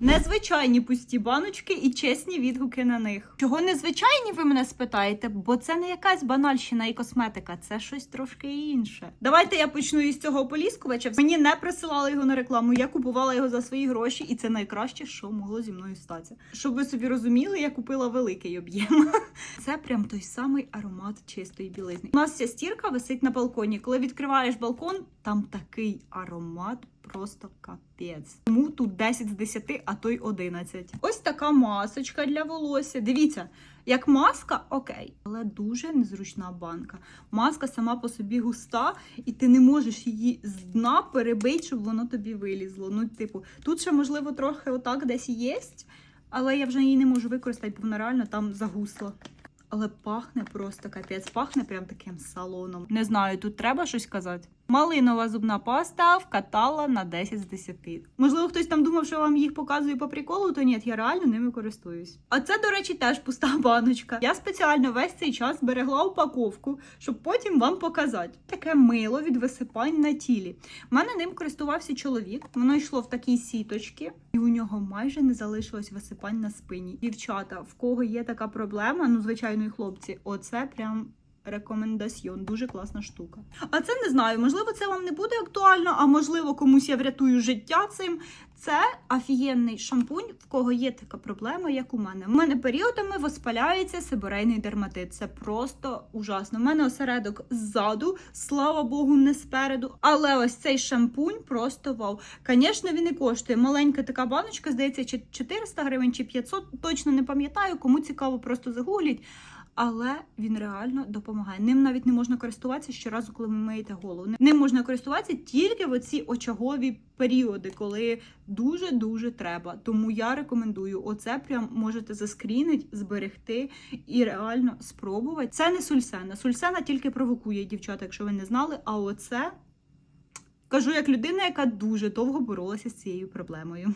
Незвичайні пусті баночки і чесні відгуки на них. Чого незвичайні, ви мене спитаєте? Бо це не якась банальщина і косметика, це щось трошки інше. Давайте я почну із цього поліскувача. Мені не присилали його на рекламу. Я купувала його за свої гроші, і це найкраще, що могло зі мною статися. Щоб ви собі розуміли, я купила великий об'єм. Це прям той самий аромат чистої білизни. У нас ця стірка висить на балконі. Коли відкриваєш балкон, там такий аромат. Просто капець. Тому тут 10 з 10, а то й 11. Ось така масочка для волосся. Дивіться, як маска, окей, але дуже незручна банка. Маска сама по собі густа, і ти не можеш її з дна перебити, щоб воно тобі вилізло. Ну, типу, тут ще, можливо, трохи отак десь є, але я вже її не можу використати, бо вона реально там загусла. Але пахне просто капець, пахне прям таким салоном. Не знаю, тут треба щось казати. Малинова зубна паста вкатала на 10 з 10. Можливо, хтось там думав, що вам їх показую по приколу, то ні, я реально ними користуюсь. А це, до речі, теж пуста баночка. Я спеціально весь цей час берегла упаковку, щоб потім вам показати. Таке мило від висипань на тілі. У мене ним користувався чоловік. Воно йшло в такій сіточці, і у нього майже не залишилось висипань на спині. Дівчата, в кого є така проблема, ну звичайно, і хлопці, оце прям. Рекомендаціон, дуже класна штука. А це не знаю, можливо, це вам не буде актуально, а можливо, комусь я врятую життя цим. Це офігенний шампунь, в кого є така проблема, як у мене. У мене періодами воспаляється сибирейний дерматит. Це просто ужасно. У мене осередок ззаду, слава Богу, не спереду. Але ось цей шампунь просто вау. Звісно, він і коштує. Маленька така баночка, здається, чи 400 гривень чи 500, точно не пам'ятаю. Кому цікаво, просто загугліть. Але він реально допомагає. Ним навіть не можна користуватися щоразу, коли ви миєте голову. Ним можна користуватися тільки в оці очагові періоди, коли дуже дуже треба. Тому я рекомендую оце прям можете заскрінити, зберегти і реально спробувати. Це не сульсена. Сульсена тільки провокує дівчата, якщо ви не знали. А оце кажу як людина, яка дуже довго боролася з цією проблемою.